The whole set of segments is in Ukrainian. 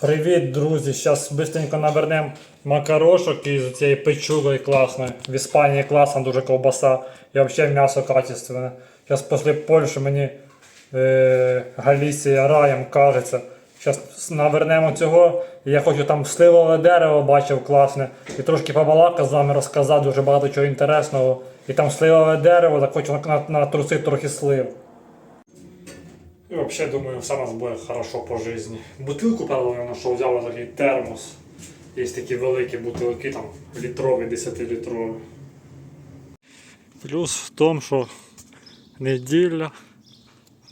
Привіт, друзі! Зараз швидко навернемо макарошок із цієї печуги класної. В Іспанії класна дуже ковбаса і взагалі м'ясо качественне. Зараз після Польщі мені е, Галісія раєм кажеться. Зараз навернемо цього. Я хочу там сливове дерево бачив класне. І трошки побалакати з вами розказати дуже багато чого інтересного. І там сливове дерево, так хочу на- на- натрусити трохи слив. І взагалі думаю, все у нас буде хорошо по житті. Бутилку, правда, знайшов, взяв такий термос. Є такі великі бутилки, там літрові, 10-літрові. Плюс в тому, що неділя,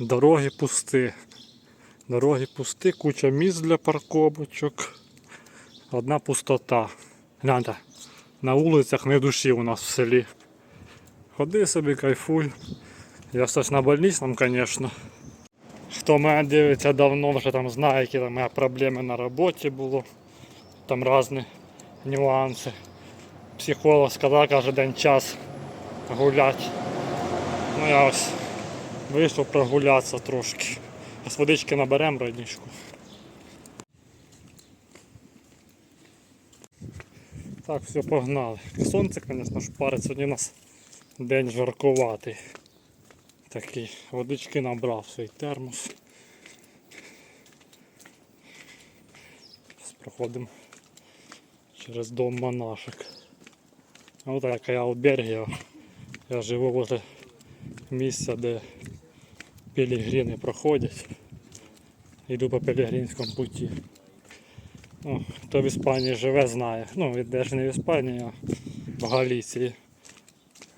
дороги пусті. Дороги пусті, куча місць для парковочок. Одна пустота. Гляньте, на вулицях не душі у нас в селі. Ходи собі, кайфуй. Я щось на больничному, звісно. Хто мене дивиться давно, вже там знає, які там мене проблеми на роботі було. Там різні нюанси. Психолог сказав кожен день час гуляти. Ну я ось вийшов прогулятися трошки. З водички наберемо родничку. Так, все, погнали. Сонце, звісно ж, парить, сьогодні у нас день жаркуватий. Такий водички набрав свій термос. Зараз проходимо через дом монашек. Ось така я у Бергія. Я живу возле місця, де пілігрини проходять. Йду по пілігринському путі. Ну, хто в Іспанії живе, знає. Ну, де ж не в Іспанії, а в Галісії.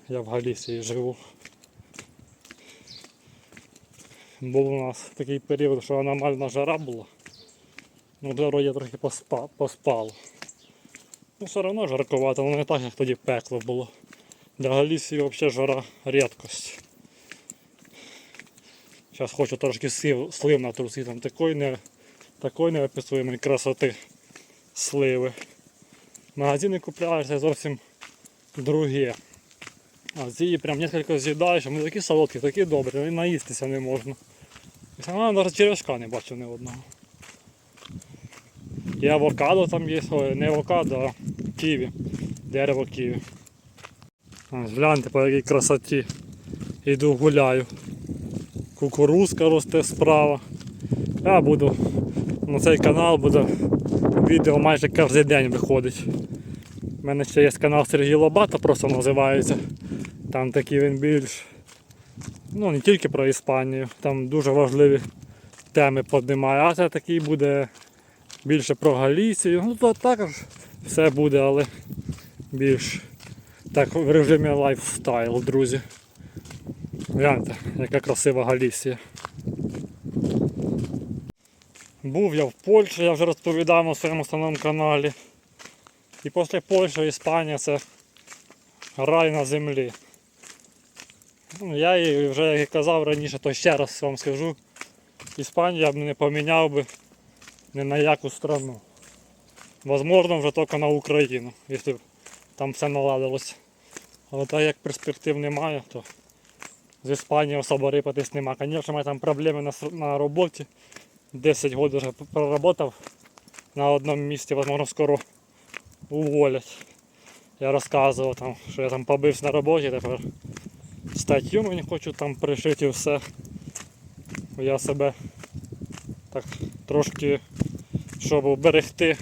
Я в Галісії живу. Був у нас такий період, що аномальна жара була. Ну, дорогі трохи поспа, поспало. Ну, все одно жаркувато, але не так, як тоді пекло було. Для Галісії взагалі жара рідкость. Зараз хочу трошки слив, слив натрусити, там такої не, такої неописуємої красоти сливи. Магазини купляєшся зовсім друге. А ці прям несколько з'їдаєш, вони такі солодкі, такі добрі, наїстися не можна. Саме навіть черешка не бачив ні одного. І авокадо там є, ой, не авокадо, а ківі. Дерево ківі. Гляньте по якій красоті. Іду гуляю. Кукурузка росте справа. Я буду на цей канал буде відео майже кожен день виходить. У мене ще є канал Сергій Лобата, просто називається. Там такі він більш. Ну, не тільки про Іспанію, там дуже важливі теми піднімає, а це такий буде більше про Галісію. Ну то також все буде, але більш так в режимі лайфстайл, друзі. Гляньте, яка красива Галісія. Був я в Польщі, я вже розповідав на своєму основному каналі. І після Польщі Іспанія це рай на землі. Ну, Я її вже як і казав раніше, то ще раз вам скажу. Іспанію я б не поміняв би ні на яку страну. Возможно, вже тільки на Україну, якщо б там все наладилось. Але так як перспектив немає, то з Іспанією особо рипатись нема. Звісно, мене там проблеми на, на роботі. 10 років вже проработав на одному місці, возможно, скоро уволять. Я розказував там, що я там побився на роботі, тепер статтю мені хочуть там пришити все. Я себе так трошки, щоб уберегти,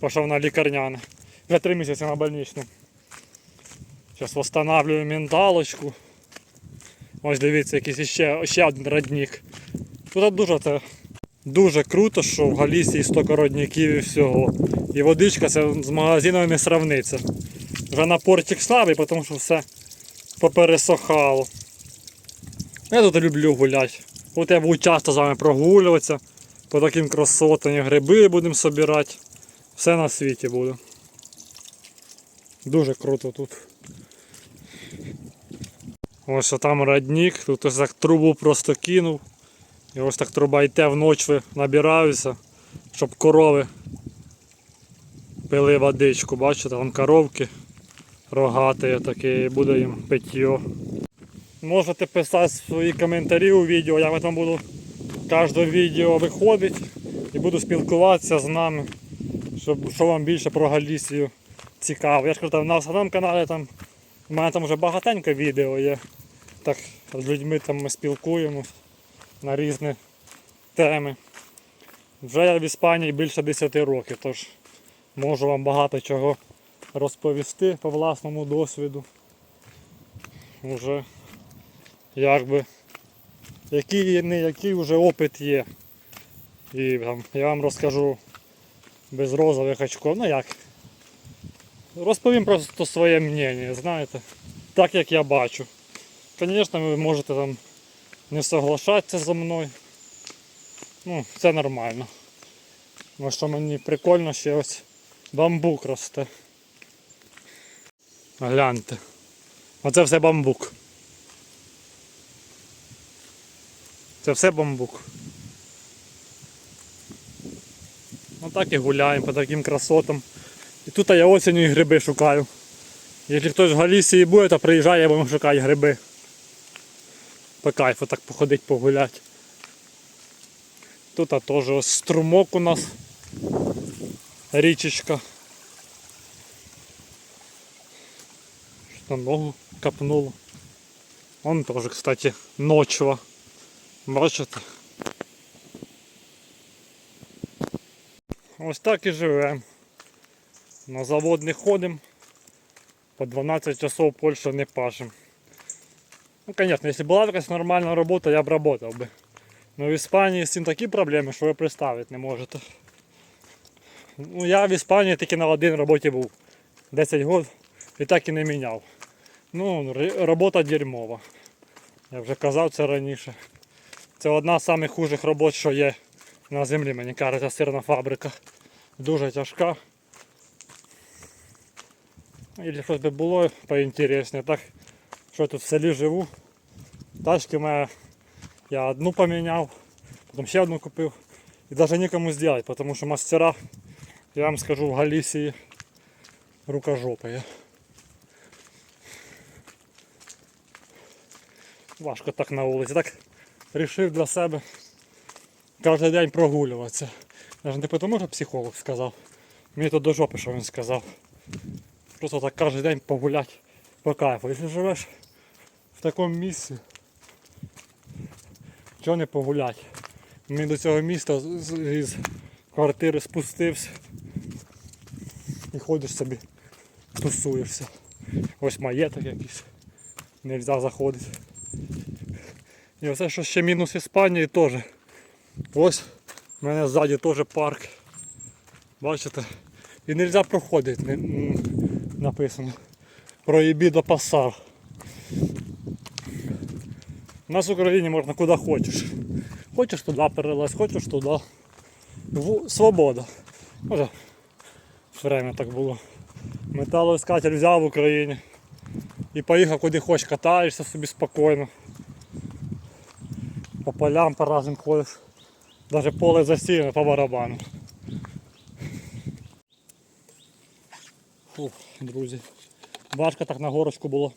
пішов на лікарняне. Вже три місяці на больничну. Зараз встановлюю менталочку. Ось дивіться, якийсь ще, ще один родник. Тут дуже це дуже круто, що в Галісії стільки родників і всього. І водичка це з магазинами не сравниться. Вже напортик слабий, тому що все попересохало. Я тут люблю гуляти. От я буду часто з вами прогулюватися. По таким красотам гриби будемо збирати. Все на світі буде. Дуже круто тут. Ось там родник, тут ось так трубу просто кинув. І ось так труба йде вночі набираються, щоб корови пили водичку. Бачите, там коровки рогаті такі, буде їм питьо. Можете писати свої коментарі у відео, я в этом буду кожне відео виходить. і буду спілкуватися з нами, щоб що вам більше про Галісію цікаво. Я ж кажу, там на основному каналі там у мене там вже багатенько відео є. Так з людьми там ми спілкуємось на різні теми. Вже я в Іспанії більше 10 років, тож можу вам багато чого розповісти по власному досвіду. Уже якби який не який вже опит є. І там, я вам розкажу без розових очков. Ну як? Розповім просто своє мнення, знаєте, так як я бачу. Звісно, ви можете там не соглашатися зі мною. Ну, це нормально. Ну, що мені прикольно ще ось бамбук росте. Гляньте. Оце все бамбук. Це все бамбук. Отак і гуляємо по таким красотам. І тут я осінню і гриби шукаю. Якщо хтось в Галісії буде, то приїжджає, будемо шукати гриби. По кайфу так походить, погулять. Тут теж ось струмок у нас. Річечка. Що ногу капнуло. Он теж, кстати, ночва. Бачите? Ось так і живемо. На завод не ходимо. По 12 часов Польщу не пашем. Ну, конечно, если была якась нормальна робота, я б работал би. Но в Іспанії з цим такі проблеми, що ви представити не можете. Ну, я в Іспанії тільки на один роботі був. 10 років і так і не міняв. Ну, робота дерьмова. Я вже казав це раніше. Це одна з самих хужих робот, що є на землі, мені кажеться, сирна фабрика. Дуже тяжка. Или щось би було поінтересніше. Так що тут в селі живу. Тачки мене я одну поміняв, потім ще одну купив. І навіть нікому зробити, тому що мастера, я вам скажу, в Галісії рукожопи. Важко так на вулиці. Так вирішив для себе кожен день прогулюватися. Навіть не тому, що психолог сказав. Мені то до жопи, що він сказав. Просто так кожен день погуляти по кайфу. Якщо живеш в такому місці, чого не погуляти? Мені до цього міста з- квартири спустився і ходиш собі, тусуєшся. Ось маєток якийсь. Нельзя заходити. І оце що ще мінус Іспанії теж. Ось у мене ззаді теж парк. Бачите? І нельзя проходити, написано. Проїбі до пасар. У нас в Україні можна куди хочеш. Хочеш туди перелазь, хочеш туди. В- Свобода. Може, время так було. Металоіскатель взяв в Україні і поїхав куди хочеш, катаєшся собі спокійно. По полям по разним ходиш. Даже поле засіяне по барабану. Фух, друзі. Важко так на горочку було.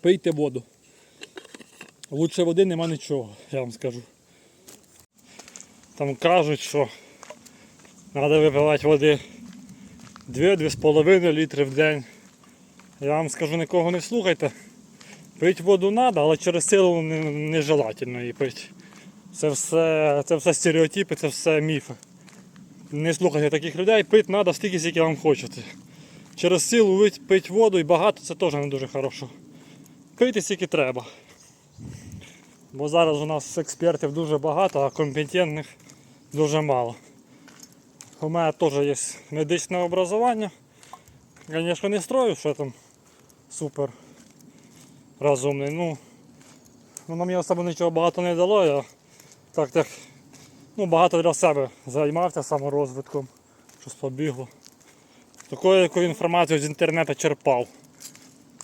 Пийте воду. Лучше води нема нічого, я вам скажу. Там кажуть, що треба випивати води 2-2,5 літри в день. Я вам скажу, нікого не слухайте. Пити воду треба, але через силу не- нежелательно її пити. Це все, це все стереотипи, це все міфи. Не слухайте таких людей, пити треба стільки, скільки вам хочете. Через силу пити воду і багато це теж не дуже хорошо. Пийте скільки треба. Бо зараз у нас експертів дуже багато, а компетентних дуже мало. У мене теж є медичне образування. Звісно, не строю, що там супер розумний. Ну, воно мені особо нічого багато не дало. Я так так ну, багато для себе займався саморозвитком, щось побігло. Таку яку інформацію з інтернету черпав.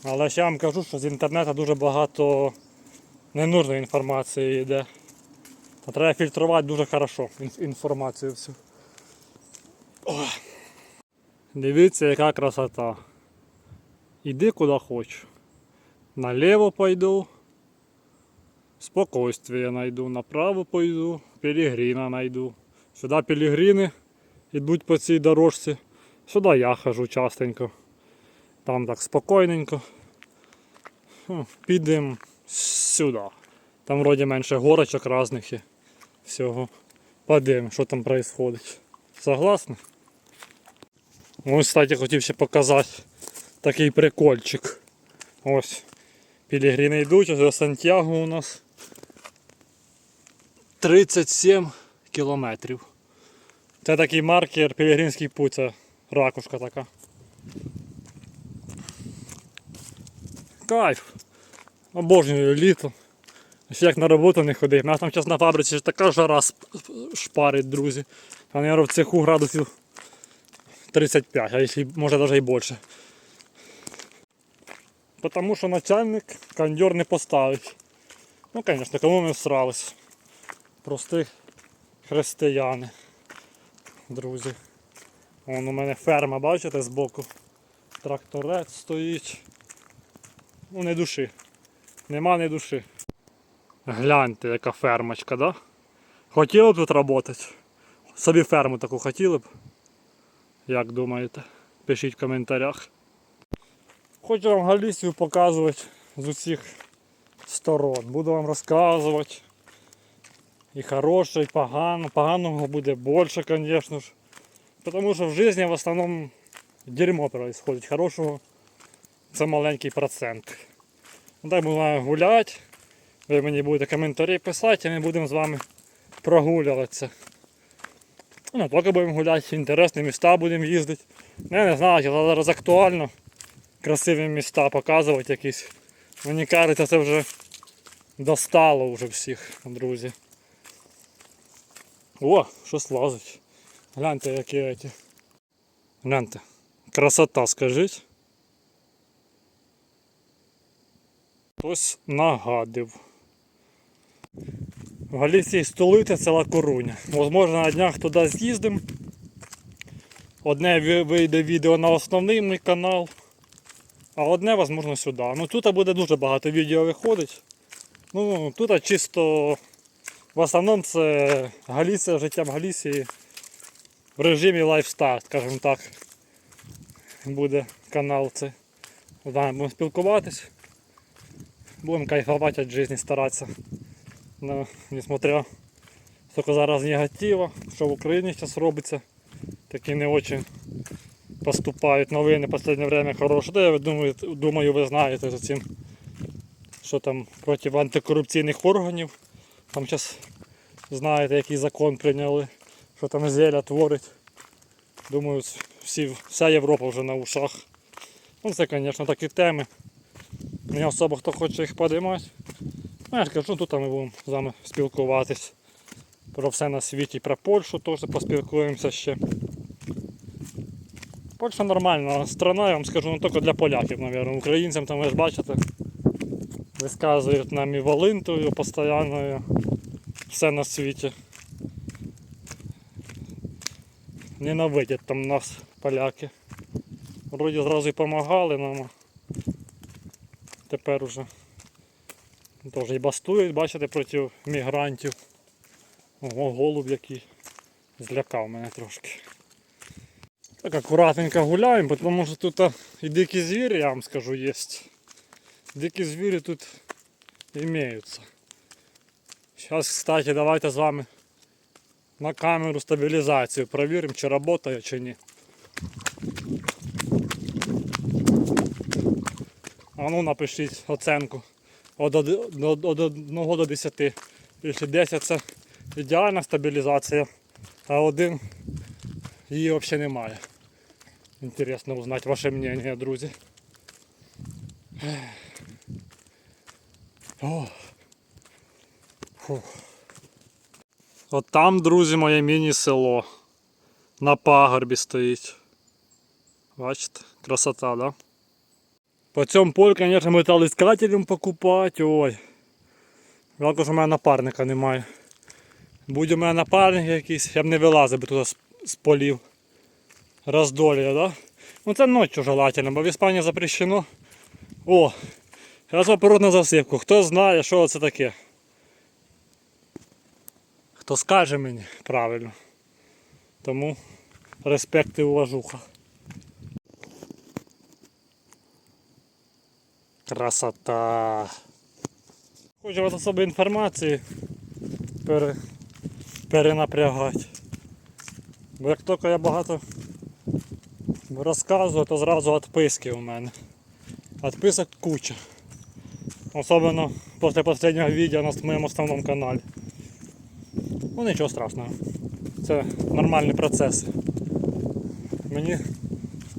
Але ще вам кажу, що з інтернету дуже багато ненужної інформації йде. Та треба фільтрувати дуже хорошо інформацію всю. Ой. Дивіться, яка красота. Іди куди хочу. Наліво пойду, Спокойствие найду, направо пойду, пілігріна найду. Сюди пілігріни йдуть по цій дорожці. Сюди я хожу частенько. Там так спокійненько. Підемо сюди. Там вроді менше горочок різних і всього. Подивимо, що там відбувається. Согласны? Ось, кстати, хотів ще показати такий прикольчик. Ось. Пілігріни йдуть, ось до Сантьяго у нас 37 кілометрів. Це такий маркер Пілігринський путь, це ракушка така. Кайф. Обожнюю літо. Ще як на роботу не ходив. У нас там зараз на фабриці така жара шпарить, друзі. А наверное, в цеху градусів 35, а якщо може навіть і більше. Потому що начальник кондьор не поставить. Ну, звісно, кому ми всрались. Прості християни. Друзі. Вон у мене ферма, бачите, збоку. Тракторець стоїть. Ну, не душі. Нема не душі. Гляньте, яка фермочка, да? Хотіли б тут працювати? Собі ферму таку хотіли б? Як думаєте? Пишіть в коментарях. Хочу вам Галісію показувати з усіх сторон. Буду вам розказувати. І хороше, і погано. Поганого буде більше, звісно ж. Тому що в житті в основному дерьмо происходит. Хорошого це маленький процент. Ну, Так будемо гуляти. Ви мені будете коментарі писати, і ми будемо з вами прогулюватися. Ну, тільки будемо гуляти, інтересні міста будемо їздити. Ну, Я не знаю, чи зараз актуально красиві міста показувати якісь. Мені кажеться, це вже достало вже всіх, друзі. О, щось лазить. Гляньте, які ці. Гляньте. Красота, скажіть. Хтось нагадив. В Галіції столиця села Коруня. Можливо, на днях туди з'їздимо. Одне вийде відео на основний мій канал, а одне, можливо, сюди. Ну тут буде дуже багато відео виходить. Ну, тут чисто в основному це Галіція, життя в Галісії в режимі лайфстайл, скажімо так. Буде канал це. З будемо спілкуватись. Будемо кайфувати від життя, старатися. Ну, несмотря сколько зараз негатива, що в Україні зараз робиться, такі не дуже поступають новини в останнє время хороші. Я думаю, думаю, ви знаєте за цим, що там проти антикорупційних органів. Там зараз знаєте, який закон прийняли, що там зеля творить. Думаю, всі, вся Європа вже на ушах. Ну це, звісно, такі теми. Не особо хто хоче їх подимати. Ну, я ж кажу, тут ми будемо з вами спілкуватись про все на світі, про Польщу теж поспілкуємося ще. Польща нормальна страна, я вам скажу, не тільки для поляків, мабуть. Українцям там ви ж бачите, висказують нам і Волинтою постійно, все на світі. Ненавидять там нас поляки. Вроді зразу і допомагали нам. Тепер уже теж і бастують, бачите, проти мігрантів. Ого, голуб який злякав мене трошки. Так акуратненько гуляємо, тому що тут і дикі звірі, я вам скажу, є. Дикі звірі тут імеються. Зараз, кстати, давайте з вами на камеру стабілізацію перевіримо, чи працює, чи ні. А ну напишіть оценку від 1 до 10. Якщо 10 це ідеальна стабілізація, а 1 її взагалі немає. Інтересно узнати ваше мнение, друзі. О. От там, друзі, моє міні-село. На пагорбі стоїть. Бачите, красота, да? По цьому полю, звісно, металоіскателем покупати. Ой. Жалко, що в мене напарника немає. Будь у мене напарник якийсь, я б не вилазив би туди з полів. Роздолія, да? Ну це ночью желательно, бо в Іспанії запрещено. О! Зараз вопрос на засипку. Хто знає, що це таке? хто скаже мені правильно. Тому респект і уважуха. Красота. Хочу вас особи інформації пере, перенапрягати. Бо як тільки я багато розказую, то зразу відписки у мене. Відписок куча. Особливо після останнього відео на моєму основному каналі. Ну нічого страшного. Це нормальні процеси. Мені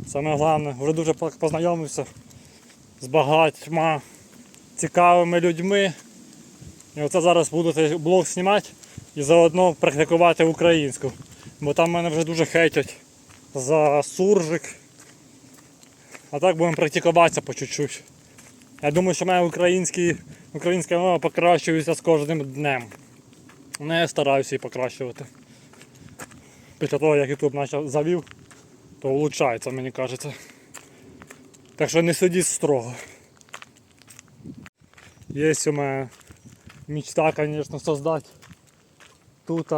саме головне, вже дуже познайомився з багатьма цікавими людьми. І оце зараз буду цей блог знімати і заодно практикувати українську. Бо там мене вже дуже хейтять за суржик. А так будемо практикуватися по чуть-чуть. Я думаю, що моя українська мова покращується з кожним днем. Ну, я стараюся її покращувати. Після того, як YouTube почав завів, то влучається, мені кажеться. Так що не судіть строго. Є у мене мечта, конечно, создать тут.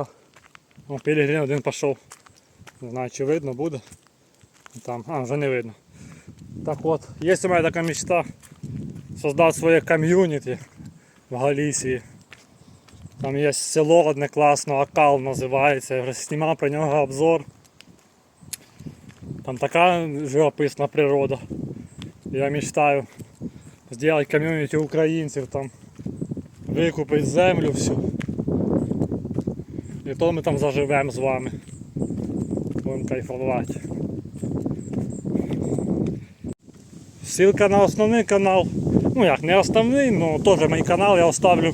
О, Пілігрін один пішов. Не знаю, чи видно буде. Там, а, вже не видно. Так от, є у мене така мечта создати своє ком'юніті в Галісії. Там є село одне класно, Акал називається, я вже знімав про нього обзор. Там така живописна природа. Я мечтаю зробити ком'юніті українців там, викупити землю всю. І то ми там заживемо з вами. Кайфувати. Ссылка на основний канал. Ну як, не основний, але теж мій канал я оставлю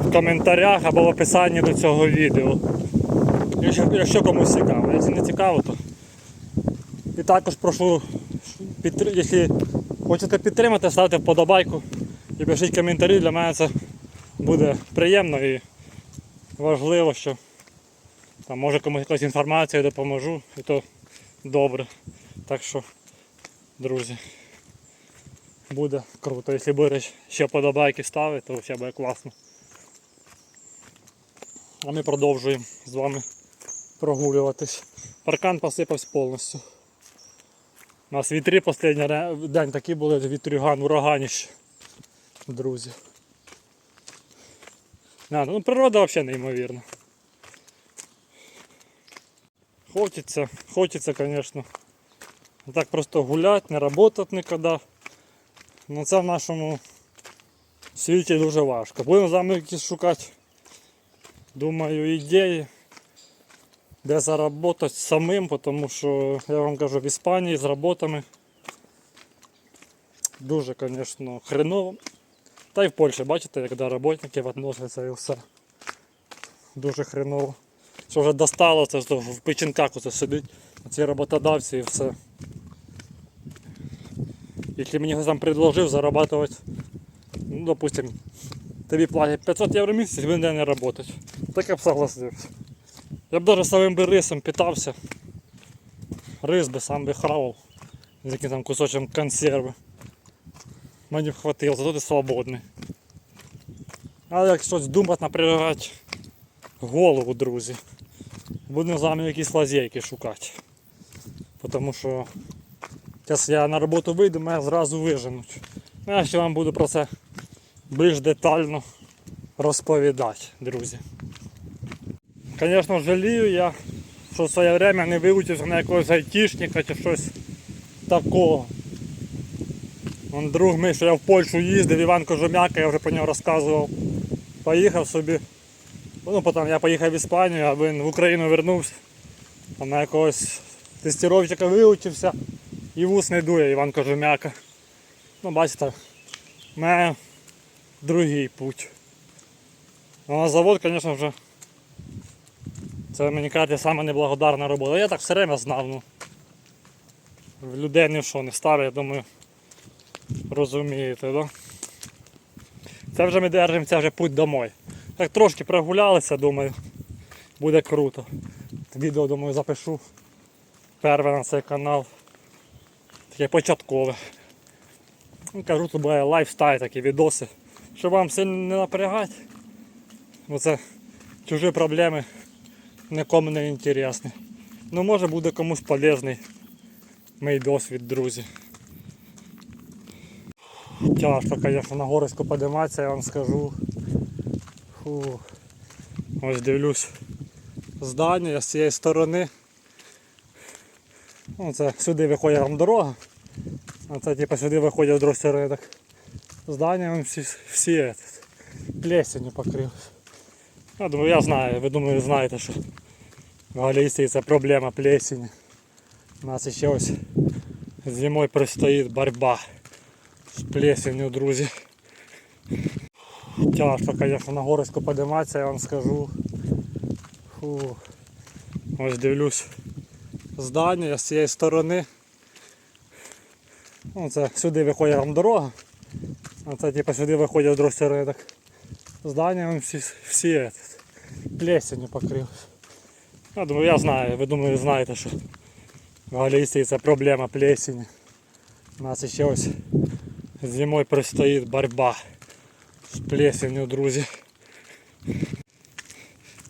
в коментарях або в описанні до цього відео. Якщо, якщо комусь цікаво. Якщо не цікаво, то і також прошу, підтр- якщо хочете підтримати, ставте вподобайку і пишіть коментарі. Для мене це буде приємно і важливо, що там може комусь якась інформація допоможу, і то добре. Так що, друзі, буде круто. Якщо будеш ще вподобайки ставити, то ще буде класно. А ми продовжуємо з вами прогулюватись. Паркан посипався повністю. У нас вітри останній день такі були, вітрюган, ураганіще. Друзі. А, ну природа взагалі неймовірна. Хочеться, хочеться, звісно. Так просто гуляти, не працювати ніколи. Ну це в нашому світі дуже важко. Будемо з вами якісь шукати, думаю, ідеї, де заработати самим, тому що я вам кажу, в Іспанії з роботами дуже, звісно, хреново. Та й в Польщі, бачите, як до роботників відносяться і все. Дуже хреново. Що вже достало, це в печінках оце сидить, ці роботодавці і все. Якщо мені там предложив зарабатывать, ну, допустим, тобі платять 500 євро в місяць, він не працювати. Так я б согласився. Я б навіть самим би рисом питався. Рис би сам би хавав. З яким там кусочком консерви. Мені б хватило, зато ти свободний. Але як щось думати, напрягати голову, друзі. Будемо з вами якісь лазейки шукати. Тому що зараз я на роботу вийду, мене зразу виженуть. Ну, Я ще вам буду про це більш детально розповідати, друзі. Звісно, жалію я, що в своє время не вивчився на якогось айтішника чи щось такого. Он друг мій, що я в Польщу їздив, Іван Кожумяка, я вже про нього розказував. Поїхав собі. Ну, потім я поїхав в Іспанію, а він в Україну вернувся. Там на якогось тестировщика вивчився і вус не дує Іван Кожумяка. Ну, бачите, в мене другий путь. Ну, на завод, звісно, вже. Це мені кажуть, саме неблагодарна робота. Я так все время знав. Ну. В людей ні що не ставлю, я думаю, розумієте, да? Це вже ми держимо, це вже путь домой. Так трошки прогулялися, думаю, буде круто. Відео, думаю, запишу. Перше на цей канал. Таке початкове. Ну, кажу, тут буде лайфстайл такі відоси. Щоб вам сильно не напрягати. Бо це чужі проблеми нікому не інтересні. Ну може буде комусь полезний мій досвід, друзі. Тяжко, звісно, на гориську подиматися, я вам скажу. Фу. Ось дивлюсь здання з цієї сторони. Ну, це сюди виходить там дорога. А це типу сюди виходить з другої сторони. Здання вон всі, всі этот, плесенью покрилось. Я думаю, я знаю, ви думаю, знаєте, що в Галісії це проблема плесені. У нас ще ось зимою предстоїть боротьба з плесенью, друзі. Тяжко, звісно, на гориську подиматися, я вам скажу. Фу. Ось дивлюсь здання з цієї сторони. Ну, це сюди виходить там дорога. А це типу сюди виходить з другої сторони так. Здання вон всі, всі плесенью покрилось. Я думаю, я знаю, ви думаю, знаєте, що в Галісії це проблема плесені. У нас ще ось зимою предстоїть боротьба з плесенью, друзі.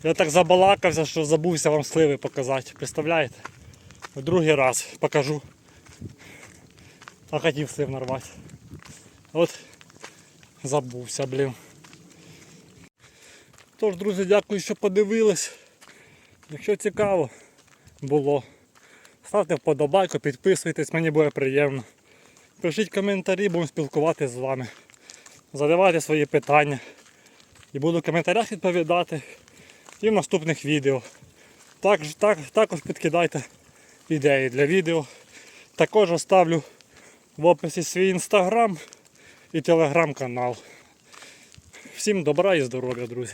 Я так забалакався, що забувся вам сливи показати. Представляєте? В другий раз покажу. А хотів слив нарвати. От забувся, блін. Тож, друзі, дякую, що подивились. Якщо цікаво було, ставте вподобайку, підписуйтесь, мені буде приємно. Пишіть коментарі, будемо спілкуватися з вами. Задавайте свої питання. І буду в коментарях відповідати і в наступних відео. Так, так, також підкидайте ідеї для відео. Також оставлю в описі свій інстаграм і телеграм-канал. Всім добра і здоров'я, друзі.